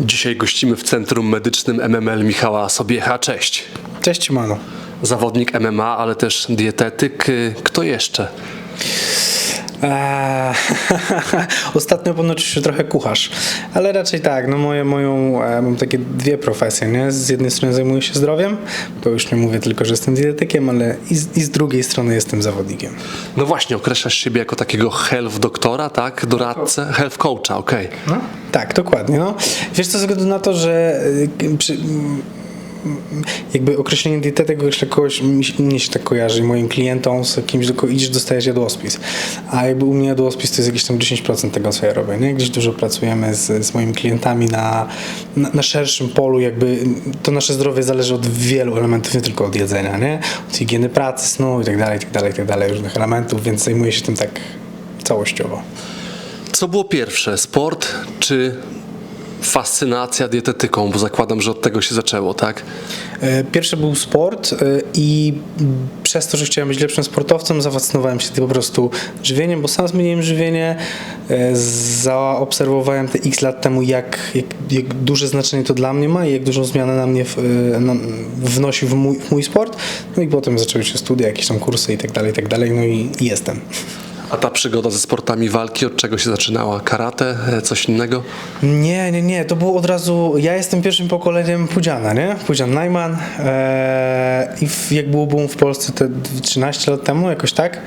Dzisiaj gościmy w Centrum Medycznym MML Michała Sobiecha. Cześć. Cześć Mano. Zawodnik MMA, ale też dietetyk. Kto jeszcze? Eee, ostatnio ponoć się trochę kucharz, ale raczej tak, no moje, moją, e, mam takie dwie profesje, nie? Z jednej strony zajmuję się zdrowiem, to już nie mówię tylko, że jestem dietetykiem, ale i z, i z drugiej strony jestem zawodnikiem. No właśnie, określasz siebie jako takiego health doktora, tak? Doradcę? Health coacha, okej. No? Tak, dokładnie. No. Wiesz co, ze względu na to, że y, przy, jakby określenie dietetyk określa kogoś, mi się- mnie się tak kojarzy, moim klientom z kimś, tylko idziesz, dostajesz jadłospis. A jakby u mnie jadłospis to jest jakieś tam 10% tego, co ja robię. Nie? Gdzieś dużo pracujemy z, z moimi klientami na, na, na szerszym polu, jakby to nasze zdrowie zależy od wielu elementów, nie tylko od jedzenia, nie? Od higieny pracy, snu i tak dalej, i tak dalej, i tak dalej, różnych elementów, więc zajmuję się tym tak całościowo. Co było pierwsze, sport czy fascynacja dietetyką? Bo zakładam, że od tego się zaczęło, tak? E, Pierwszy był sport e, i przez to, że chciałem być lepszym sportowcem, zafascynowałem się tym po prostu żywieniem, bo sam zmieniłem żywienie. e, Zaobserwowałem te x lat temu, jak, jak, jak duże znaczenie to dla mnie ma i jak dużą zmianę na mnie w, na, wnosi w mój, w mój sport. No i potem zaczęły się studia, jakieś tam kursy i tak dalej, i tak dalej. No i, i jestem. A ta przygoda ze sportami walki od czego się zaczynała? Karate? E, Coś innego? Nie, nie, nie, to było od razu. Ja jestem pierwszym pokoleniem Pudziana, nie? Pudzian Najman. Eee, I w, jak było boom w Polsce te 13 lat temu, jakoś tak,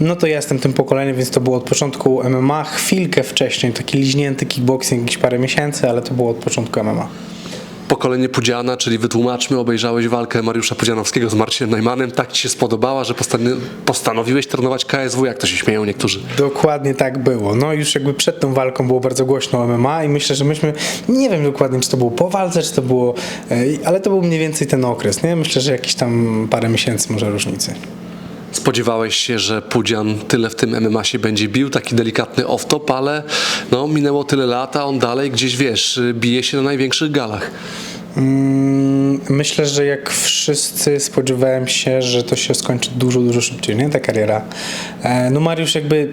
no to ja jestem tym pokoleniem, więc to było od początku MMA. Chwilkę wcześniej, taki liźnięty kickboxing, jakieś parę miesięcy, ale to było od początku MMA. Pokolenie Pudziana, czyli wytłumaczmy, obejrzałeś walkę Mariusza Pudzianowskiego z Marcinem Najmanem. Tak ci się spodobała, że postanowi- postanowiłeś trenować KSW, jak to się śmieją niektórzy. Dokładnie tak było. No już jakby przed tą walką było bardzo głośno MMA i myślę, że myśmy, nie wiem dokładnie, czy to było po walce, czy to było, e, ale to był mniej więcej ten okres, nie? Myślę, że jakieś tam parę miesięcy może różnicy. Spodziewałeś się, że Pudzian tyle w tym MMA się będzie bił, taki delikatny off-top, ale no, minęło tyle lat, a on dalej gdzieś, wiesz, bije się na największych galach. Mm, Myślę, że jak wszyscy spodziewałem się, że to się skończy dużo, dużo szybciej, nie? Ta kariera. E, No Mariusz jakby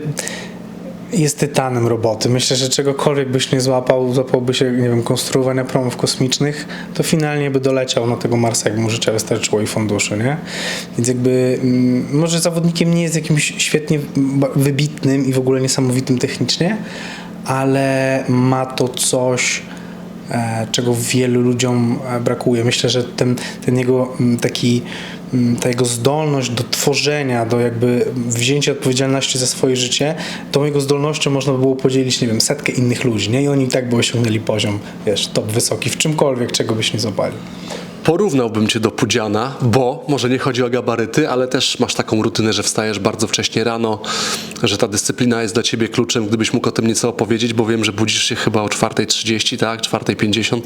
jest tytanem roboty. Myślę, że czegokolwiek byś nie złapał, złapałby się, nie wiem, konstruowania promów kosmicznych, to finalnie by doleciał na tego Marsa, jak mu życia wystarczyło i funduszy, nie? Więc jakby, mm, może zawodnikiem nie jest jakimś świetnie wybitnym i w ogóle niesamowitym technicznie, ale ma to coś, e, czego wielu ludziom e, brakuje. Myślę, że ten, ten jego mm, taki, ta jego zdolność do tworzenia, do jakby wzięcia odpowiedzialności za swoje życie, tą jego zdolnością można by było podzielić, nie wiem, setkę innych ludzi, nie? I oni i tak by osiągnęli poziom, wiesz, top wysoki w czymkolwiek, czego byś nie złapali. Porównałbym cię do Pudziana, bo może nie chodzi o gabaryty, ale też masz taką rutynę, że wstajesz bardzo wcześnie rano, że ta dyscyplina jest dla ciebie kluczem, gdybyś mógł o tym nieco opowiedzieć, bo wiem, że budzisz się chyba o 4.30, tak? 4.50.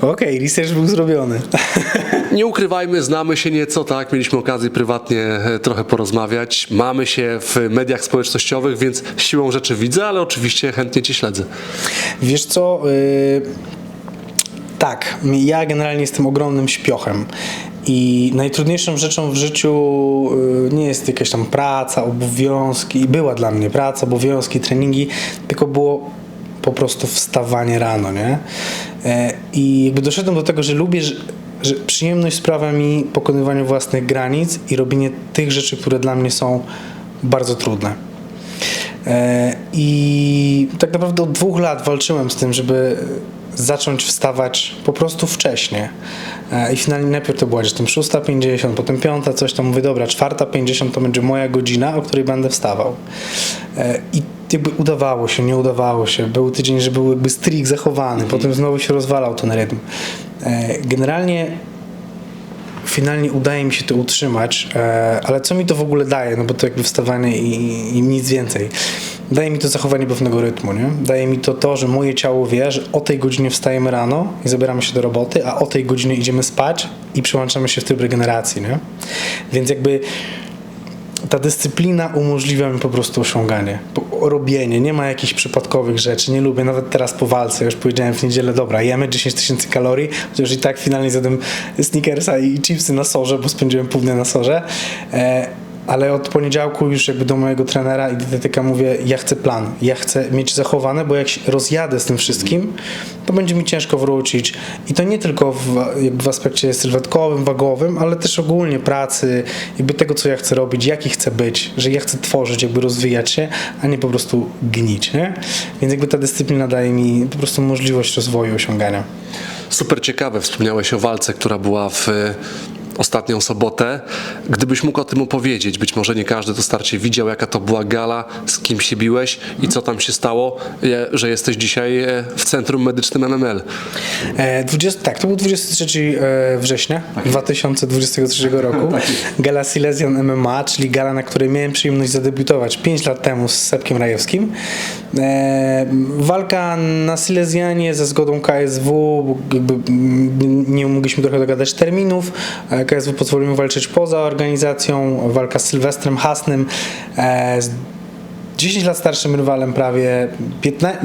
Okej, research był zrobiony. Nie ukrywajmy, znamy się nieco, tak? Mieliśmy okazję prywatnie e, trochę porozmawiać. Mamy się w mediach społecznościowych, więc siłą rzeczy widzę, ale oczywiście chętnie cię śledzę. Wiesz co? Tak, ja generalnie jestem ogromnym śpiochem. I najtrudniejszą rzeczą w życiu y, nie jest jakaś tam praca, obowiązki, była dla mnie praca, obowiązki, treningi, tylko było po prostu wstawanie rano, nie? E, I jakby doszedłem do tego, że lubię, że, że przyjemność sprawia mi pokonywanie własnych granic i robienie tych rzeczy, które dla mnie są bardzo trudne. E, I tak naprawdę od dwóch lat walczyłem z tym, żeby zacząć wstawać po prostu wcześnie. E, I finalnie najpierw to była gdzieś tam 6.50, potem 5, coś tam mówię, dobra, 4.50 to będzie moja godzina, o której będę wstawał. E, I jakby udawało się, nie udawało się. Był tydzień, że był jakby strik zachowany, potem znowu się rozwalał ten rytm. E, Generalnie finalnie udaje mi się to utrzymać, ale co mi to w ogóle daje, no bo to jakby wstawanie i, i nic więcej. Daje mi to zachowanie pewnego rytmu, nie? Daje mi to to, że moje ciało wie, że o tej godzinie wstajemy rano i zabieramy się do roboty, a o tej godzinie idziemy spać i przyłączamy się w tryb regeneracji, nie? Więc jakby ta dyscyplina umożliwia mi po prostu osiąganie, robienie, nie ma jakichś przypadkowych rzeczy, nie lubię, nawet teraz po walce, już powiedziałem w niedzielę, dobra, jemy 10 tysięcy kalorii, chociaż i tak finalnie zjadłem sneakersa i chipsy na sorze, bo spędziłem pół dnia na sorze, e, ale od poniedziałku już jakby do mojego trenera i dietetyka mówię, ja chcę plan, ja chcę mieć zachowane, bo jak się rozjadę z tym wszystkim, to będzie mi ciężko wrócić. I to nie tylko w, w aspekcie sylwetkowym, wagowym, ale też ogólnie pracy, jakby tego, co ja chcę robić, jaki chcę być, że ja chcę tworzyć, jakby rozwijać się, a nie po prostu gnić, nie? Więc jakby ta dyscyplina daje mi po prostu możliwość rozwoju, osiągania. Super ciekawe, wspomniałeś o walce, która była w ostatnią sobotę. Gdybyś mógł o tym opowiedzieć, być może nie każdy to starcie widział, jaka to była gala, z kim się biłeś i co tam się stało, e, że jesteś dzisiaj e, w Centrum Medycznym MML. E, 20, tak, to był 23 e, września 2023 roku. Gala Silesian MMA, czyli gala, na której miałem przyjemność zadebiutować 5 lat temu z Sepkiem Rajewskim. E, walka na Silesianie ze zgodą KSW, nie mogliśmy trochę dogadać terminów. KSW pozwolił mi walczyć poza organizacją. Walka z Sylwestrem Hasnym. E, z 10 lat starszym rywalem prawie 15,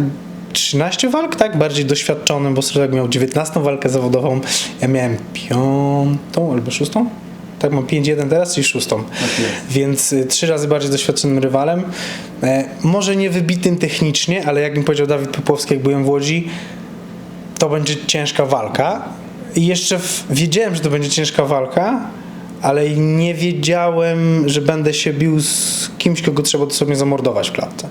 13 walk, tak? Bardziej doświadczonym, bo Srodek miał 19 walkę zawodową, ja miałem piątą albo szóstą. Tak, mam 5-1 teraz, czyli szóstą. Więc y, trzy razy bardziej doświadczonym rywalem. E, może nie wybitym technicznie, ale jak mi powiedział Dawid Popowski, jak byłem w Łodzi, to będzie ciężka walka. I jeszcze w, wiedziałem, że to będzie ciężka walka, ale nie wiedziałem, że będę się bił z kimś, kogo trzeba dosłownie zamordować w klatce.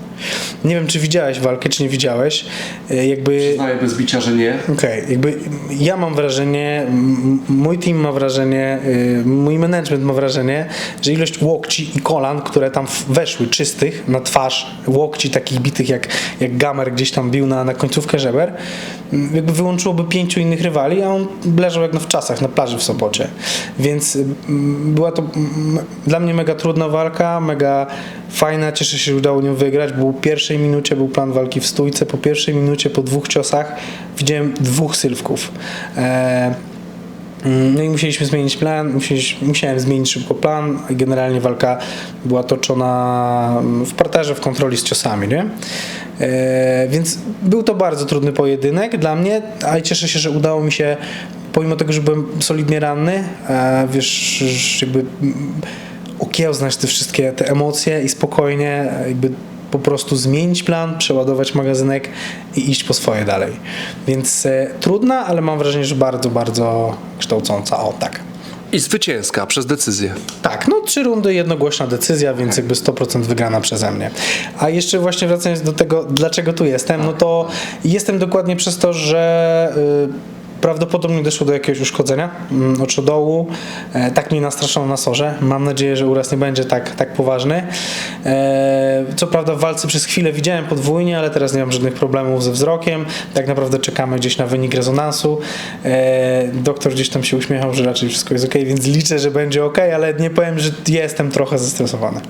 Nie wiem, czy widziałeś walkę, czy nie widziałeś. E, Jakby... Znaję bez bicia, że nie. Okej, jakby ja mam wrażenie, mój team ma wrażenie, y, mój management ma wrażenie, że ilość łokci i kolan, które tam w- weszły czystych na twarz, łokci takich bitych jak, jak Gamer gdzieś tam bił na, na końcówkę żeber, jakby wyłączyłoby pięciu innych rywali, a on leżał jak na wczasach na plaży w Sopocie. Więc była to dla mnie mega trudna walka, mega fajna, cieszę się, że udało nią wygrać, bo w pierwszej minucie był plan walki w stójce, po pierwszej minucie, po dwóch ciosach widziałem dwóch sylwków. E, mm, no i musieliśmy zmienić plan, musiałem zmienić szybko plan generalnie walka była toczona w parterze w kontroli z ciosami, nie? E, więc był to bardzo trudny pojedynek dla mnie, ale cieszę się, że udało mi się, pomimo tego, że byłem solidnie ranny, e, wiesz, jakby okiełznać te wszystkie te emocje i spokojnie e, jakby po prostu zmienić plan, przeładować magazynek i iść po swoje dalej. Więc e, trudna, ale mam wrażenie, że bardzo, bardzo kształcąca. O, tak. I zwycięska przez decyzję. Tak, no trzy rundy, jednogłośna decyzja, więc jakby 100% wygrana przeze mnie. A jeszcze właśnie wracając do tego, dlaczego tu jestem, no to jestem dokładnie przez to, że y, prawdopodobnie doszło do jakiegoś uszkodzenia mm, oczodołu. E, tak mnie nastraszono na sorze. Mam nadzieję, że uraz nie będzie tak, tak poważny. E, co prawda w walce przez chwilę widziałem podwójnie, ale teraz nie mam żadnych problemów ze wzrokiem. Tak naprawdę czekamy gdzieś na wynik rezonansu. E, doktor gdzieś tam się uśmiechał, że raczej wszystko jest ok, więc liczę, że będzie ok, ale nie powiem, że jestem trochę zestresowany.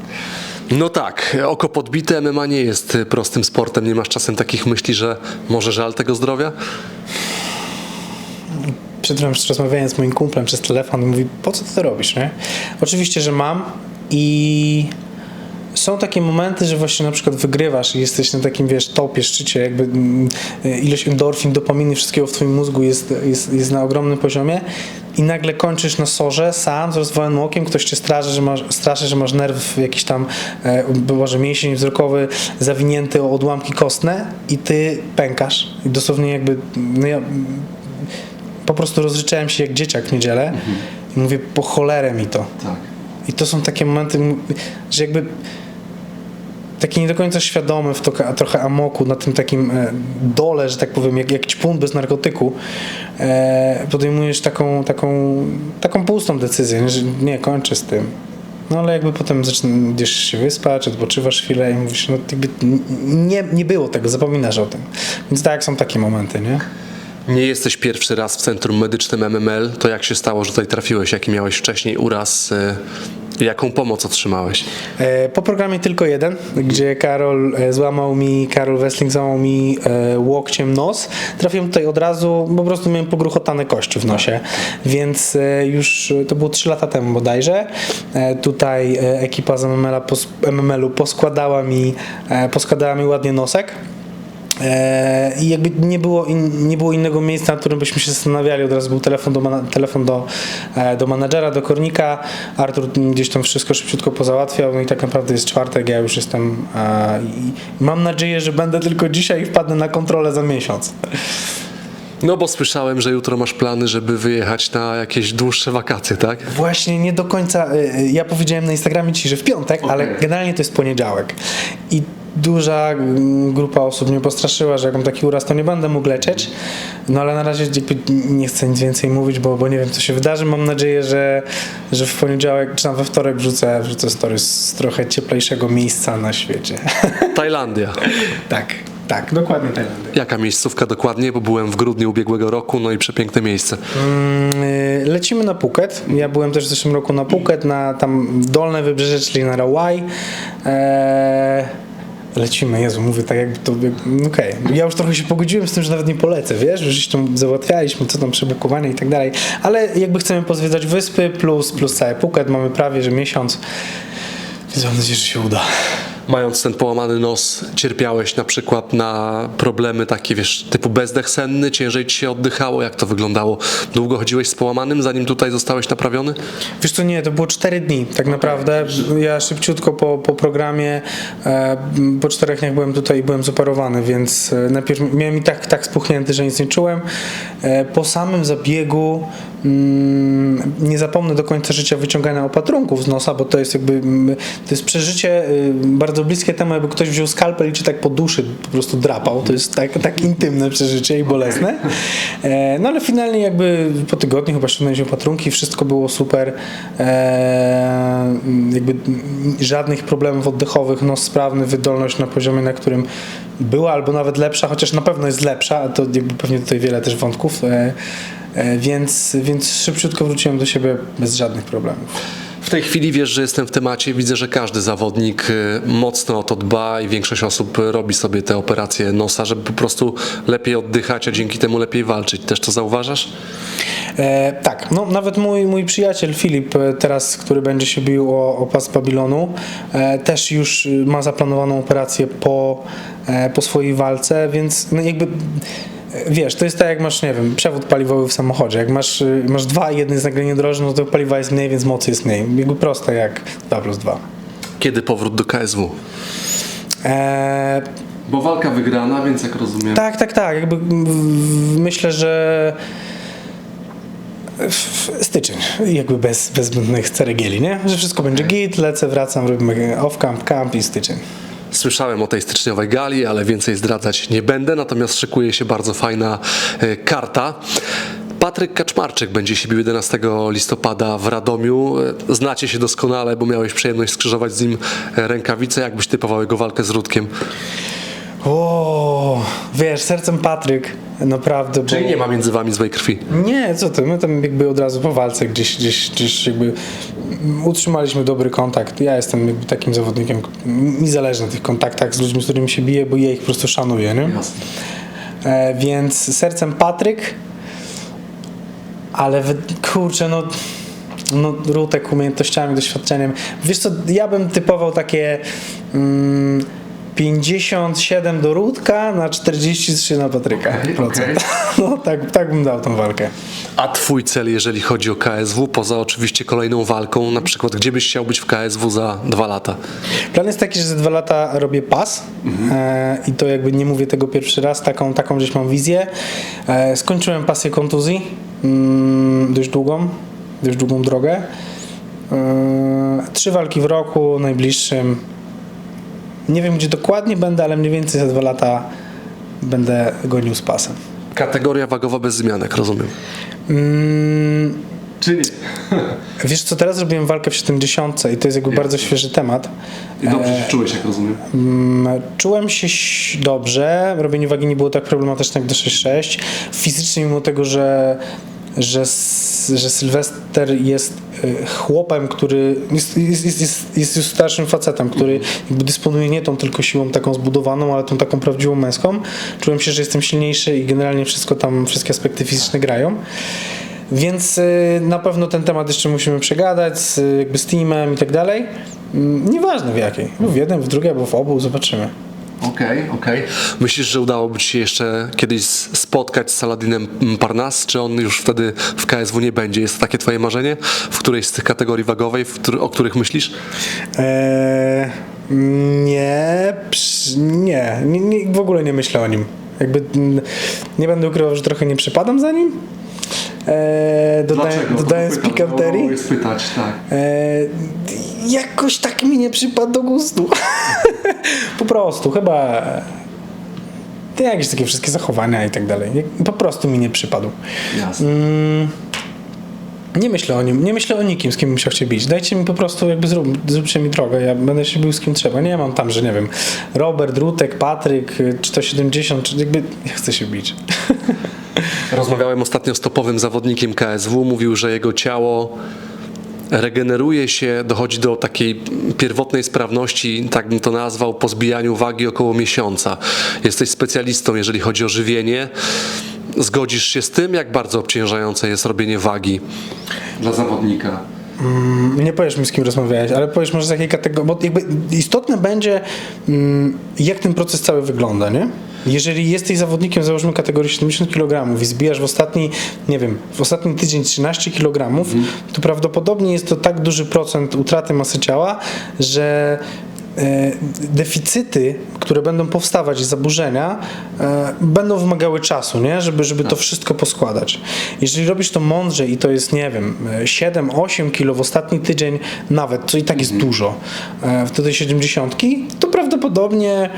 No tak, oko podbite, MMA nie jest prostym sportem. Nie masz czasem takich myśli, że może żal tego zdrowia? Przed chwilą rozmawiałem z moim kumplem przez telefon i mówi, po co ty to robisz, nie? Oczywiście, że mam i są takie momenty, że właśnie na przykład wygrywasz i jesteś na takim, wiesz, topie, szczycie, jakby mm, ilość endorfin, dopaminy, wszystkiego w twoim mózgu jest, jest, jest na ogromnym poziomie i nagle kończysz na sorze sam z rozwojonym okiem, ktoś cię straszy, że masz, straszy, że masz nerw jakiś tam, e, może mięsień wzrokowy zawinięty o odłamki kostne i ty pękasz i dosłownie jakby, no ja po prostu rozryczałem się jak dzieciak w niedzielę i mówię, po cholerę mi to. Tak. I to są takie momenty, że jakby taki nie do końca świadomy w to, trochę amoku na tym takim e, dole, że tak powiem, jak, jak ćpun bez narkotyku, e, podejmujesz taką, taką, taką pustą decyzję, że nie, kończę z tym. No ale jakby potem zaczynasz się wyspać, odpoczywasz chwilę i mówisz, no jakby nie, nie było tego, zapominasz o tym. Więc tak, są takie momenty, nie? Nie jesteś pierwszy raz w Centrum Medycznym MML. To jak się stało, że tutaj trafiłeś? Jaki miałeś wcześniej uraz? y, Jaką pomoc otrzymałeś? E, Po programie tylko jeden, gdzie Karol e, złamał mi, Karol Wessling złamał mi e, łokciem nos. Trafiłem tutaj od razu, po prostu miałem pogruchotane kości w nosie, więc e, już e, to było 3 lata temu bodajże. E, Tutaj e, ekipa z MML-u poskładała mi, e, poskładała mi ładnie nosek. E, I jakby nie było, in, nie było innego miejsca, na którym byśmy się zastanawiali. Od razu był telefon do, telefon do, e, do menadżera, do kornika. Artur gdzieś tam wszystko szybciutko pozałatwiał. No i tak naprawdę jest czwartek, ja już jestem. E, I mam nadzieję, że będę tylko dzisiaj i wpadnę na kontrolę za miesiąc. No bo słyszałem, że jutro masz plany, żeby wyjechać na jakieś dłuższe wakacje, tak? Właśnie nie do końca. Ja powiedziałem na Instagramie dzisiaj, że w piątek, ale generalnie to jest poniedziałek. I duża mm, grupa osób mnie postraszyła, że jak mam taki uraz, to nie będę mógł lecieć. No ale na razie nie chcę nic więcej mówić, bo, bo nie wiem, co się wydarzy. Mam nadzieję, że, że w poniedziałek, czy tam we wtorek wrzucę, wrzucę story z trochę cieplejszego miejsca na świecie. Tajlandia. tak, tak, dokładnie Tajlandia. Jaka miejscówka dokładnie, bo byłem w grudniu ubiegłego roku, no i przepiękne miejsce. Mm, y, Lecimy na Phuket. Ja byłem też w zeszłym roku na Phuket, na tam dolne wybrzeże, czyli na Rawai. Eee, lecimy, Jezu, mówię tak jakby to... jak- Okej, ja już trochę się pogodziłem z tym, że nawet nie polecę, wiesz, że tam załatwialiśmy, co tam przebukowanie i tak dalej, ale jakby chcemy pozwiedzać wyspy plus, plus cały Phuket, mamy prawie, że miesiąc, więc mam nadzieję, że się uda. Mając ten połamany nos, cierpiałeś na przykład na problemy takie, wiesz, typu bezdech senny, ciężej ci się oddychało, jak to wyglądało? Długo chodziłeś z połamanym, zanim tutaj zostałeś naprawiony? Wiesz co, nie, to było 4 dni tak naprawdę. Ja szybciutko po, po programie, e, po czterech dniach byłem tutaj i byłem zoperowany, więc e, najpierw miałem i tak, tak spuchnięty, że nic nie czułem. E, po samym zabiegu nie zapomnę do końca życia wyciągania opatrunków z nosa, bo to jest jakby, mm, to jest przeżycie y, bardzo bliskie temu, jakby ktoś wziął skalpel i cię tak po duszy po prostu drapał. To jest tak, tak intymne przeżycie i bolesne. E, no ale finalnie jakby po tygodniu chyba ściągnęliśmy opatrunki, wszystko było super. E, jakby mm, żadnych problemów oddechowych, nos sprawny, wydolność na poziomie, na którym była albo nawet lepsza, chociaż na pewno jest lepsza, to jakby pewnie tutaj wiele też wątków. E, e, więc, więc szybciutko wróciłem do siebie bez żadnych problemów. W tej chwili wiesz, że jestem w temacie, widzę, że każdy zawodnik y, mocno o to dba i większość osób robi sobie te operacje nosa, żeby po prostu lepiej oddychać, a dzięki temu lepiej walczyć. Też to zauważasz? E, tak, no nawet mój, mój przyjaciel Filip, e, teraz, który będzie się bił o, o pas Babilonu, e, też już ma zaplanowaną operację po, e, po swojej walce, więc no jakby. Wiesz, to jest tak jak masz, nie wiem, przewód paliwowy w samochodzie. Jak masz, y, masz dwa i jeden jest nagle niedrożny, no to paliwa jest mniej, więc mocy jest mniej. Jakby proste jak 2 plus 2. Kiedy powrót do KSW? E, Bo walka wygrana, więc jak rozumiem. Tak, tak, tak. Jakby w- w- myślę, że styczeń, jakby bez, bez zbędnych ceregieli, nie? Że wszystko będzie git, lecę, wracam, robimy off-camp, camp i styczeń. Słyszałem o tej styczniowej gali, ale więcej zdradzać nie będę, natomiast szykuje się bardzo fajna e, karta. Patryk Kaczmarczyk będzie się bił 11 listopada w Radomiu. E, Znacie się doskonale, bo miałeś przyjemność skrzyżować z nim e, rękawice. Jak byś typował jego walkę z Rudkiem? O, wiesz, sercem Patryk, naprawdę. Bo... Czyli nie ma między wami złej krwi. Nie, co ty, my tam jakby od razu po walce gdzieś, gdzieś, gdzieś jakby utrzymaliśmy dobry kontakt. Ja jestem jakby takim zawodnikiem, mi zależy na tych kontaktach z ludźmi, z którymi się biję, bo ja ich po prostu szanuję, nie? Jasne. E, więc sercem Patryk, ale kurczę, no, no Rutek umiejętnościami, doświadczeniem. Wiesz co, ja bym typował takie mm, 57 do Rutka na 43 na Patryka. Okej. No tak, tak bym dał tą walkę. A twój cel, jeżeli chodzi o KSW, poza oczywiście kolejną walką, na przykład gdzie byś chciał być w KSW za dwa lata? Plan jest taki, że za dwa lata robię pas e, i to jakby nie mówię tego pierwszy raz, taką, taką gdzieś mam wizję. E, skończyłem pasję kontuzji, mm, dość długą, dość długą drogę. E, trzy walki w roku, najbliższym. Nie wiem gdzie dokładnie będę, ale mniej więcej za dwa lata będę gonił z pasem. Kategoria wagowa bez zmianek, rozumiem. Mm, Czyli wiesz co, teraz zrobiłem walkę w 70 i to jest jakby bardzo świeży temat. I dobrze się czułeś, jak rozumiem. Mm, Czułem się dobrze, robienie wagi nie było tak problematyczne jak do 6-6. Fizycznie, mimo tego, że, że, że Sylwester jest y, chłopem, który jest, jest, jest, jest, już starszym facetem, który jakby dysponuje nie tą tylko siłą taką zbudowaną, ale tą taką prawdziwą męską. Czułem się, że jestem silniejszy i generalnie wszystko tam, wszystkie aspekty fizyczne grają. Więc y, na pewno ten temat jeszcze musimy przegadać z, jakby z teamem i tak dalej. Mm, Nieważne w jakiej. W jednym, w drugiej albo w obu, zobaczymy. Okej, okej. Myślisz, że udałoby ci się jeszcze kiedyś spotkać z Saladinem Parnas, czy on już wtedy w KSW nie będzie? Jest to takie twoje marzenie? W którejś z tych kategorii wagowej, w który, o których myślisz? Eee, nie, nie, nie, nie, w ogóle nie myślę o nim. Jakby nie będę ukrywał, że trochę nie przypadam za nim. Eee, dodaję, dodając pikanterii. jest pytać, tak. Eee, jakoś tak mi nie przypadł do gustu. po prostu, chyba te jakieś takie wszystkie zachowania i tak dalej. Nie- Po prostu mi nie przypadł. Jasne. Mm, nie myślę o nim, nie myślę o nikim, z kim bym się chciał bić. Dajcie mi po prostu, jakby zrób, zróbcie mi drogę, ja będę się bił z kim trzeba. Nie mam tam, że nie wiem, Robert, Rutek, Patryk, y, czy to 70, czy jakby, ja chcę się bić. Rozmawiałem ostatnio z topowym zawodnikiem KSW, mówił, że jego ciało regeneruje się, dochodzi do takiej pierwotnej sprawności, tak bym to nazwał, po zbijaniu wagi około miesiąca. Jesteś specjalistą, jeżeli chodzi o żywienie. Zgodzisz się z tym, jak bardzo obciążające jest robienie wagi dla zawodnika? Nie powiesz mi, z kim rozmawiałeś, ale powiesz może z jakiej kategorii, bo jakby istotne będzie, mm, jak ten proces cały wygląda, nie? Jeżeli jesteś zawodnikiem, załóżmy kategorii 70 kg i zbijasz w ostatni, nie wiem, w ostatni tydzień 13 kg, to prawdopodobnie jest to tak duży procent utraty masy ciała, że deficyty, które będą powstawać i zaburzenia, e, będą wymagały czasu, nie? Żeby, żeby to wszystko poskładać. Jeżeli robisz to mądrze i to jest, nie wiem, e, 7-8 kilo w ostatni tydzień nawet, co i tak jest dużo, e, w tej 70, to prawdopodobnie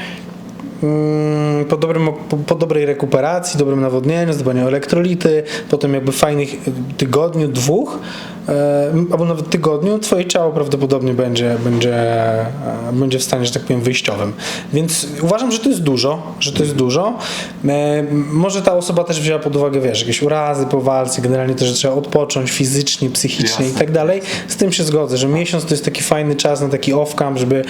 mm, po, dobrym, po, po dobrej rekuperacji, dobrym nawodnieniu, zdobaniu elektrolity, potem jakby fajnych e, tygodniu, dwóch, e, albo nawet tygodniu, twoje ciało prawdopodobnie będzie, będzie, e, będzie w stanie, że tak powiem, wyjściowym. Więc uważam, że to jest dużo, że to jest dużo. E, może ta osoba też wzięła pod uwagę, wiesz, jakieś urazy po walce, generalnie to, że trzeba odpocząć fizycznie, psychicznie i tak dalej. Z tym się zgodzę, że miesiąc to jest taki fajny czas na taki off-camp, żeby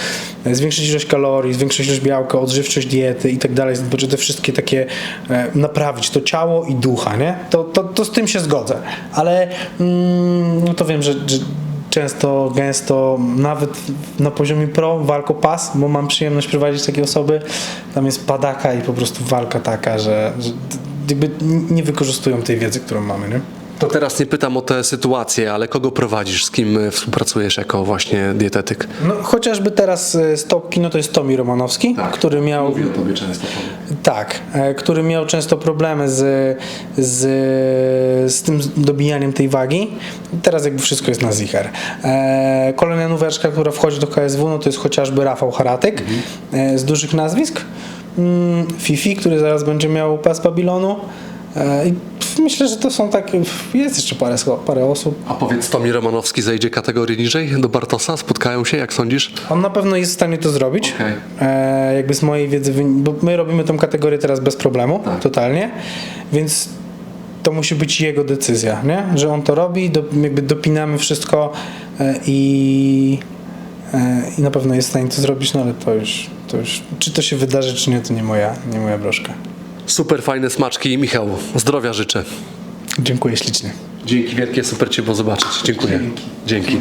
zwiększyć ilość kalorii, zwiększyć ilość białka, odżywczość diety i tak dalej, znaczy te wszystkie takie e, naprawić to ciało i ducha, nie? To, to, to z tym się zgodzę, ale mm, no to wiem, że, że często, gęsto, nawet na poziomie pro, walko pas, bo mam przyjemność prowadzić takie osoby, tam jest padaka i po prostu walka taka, że, że jakby nie wykorzystują tej wiedzy, którą mamy, nie? To teraz nie pytam o tę sytuację, ale kogo prowadzisz, z kim e, współpracujesz jako właśnie dietetyk? No, chociażby teraz e, z Topki, no to jest Tomi Romanowski, który miał... Tak. Mówi o tobie często. Tak, e, który miał często problemy z, z, z tym dobijaniem tej wagi. Teraz jakby wszystko jest na zicher. Kolejna nóweczka, która wchodzi do KSW, no to jest chociażby Rafał Haratek e, z dużych nazwisk. Mm, Fifi, który zaraz będzie miał pas Babilonu. E, I myślę, że to są takie, jest jeszcze parę, parę osób. A powiedz, Tomi Romanowski zejdzie kategorię niżej do Bartosa? Spotkają się, jak sądzisz? On na pewno jest w stanie to zrobić. Okej. E, jakby z mojej wiedzy, bo my robimy tą kategorię teraz bez problemu, Tak. totalnie, więc to musi być jego decyzja, nie? że on to robi, do, jakby dopinamy wszystko e, i, e, i na pewno jest w stanie to zrobić, no ale to już, to już, czy to się wydarzy, czy nie, to nie moja, nie moja broszka. Super fajne smaczki. Michał, zdrowia życzę. Dziękuję ślicznie. Dzięki wielkie, super Cię było zobaczyć. Dziękuję. Dzięki.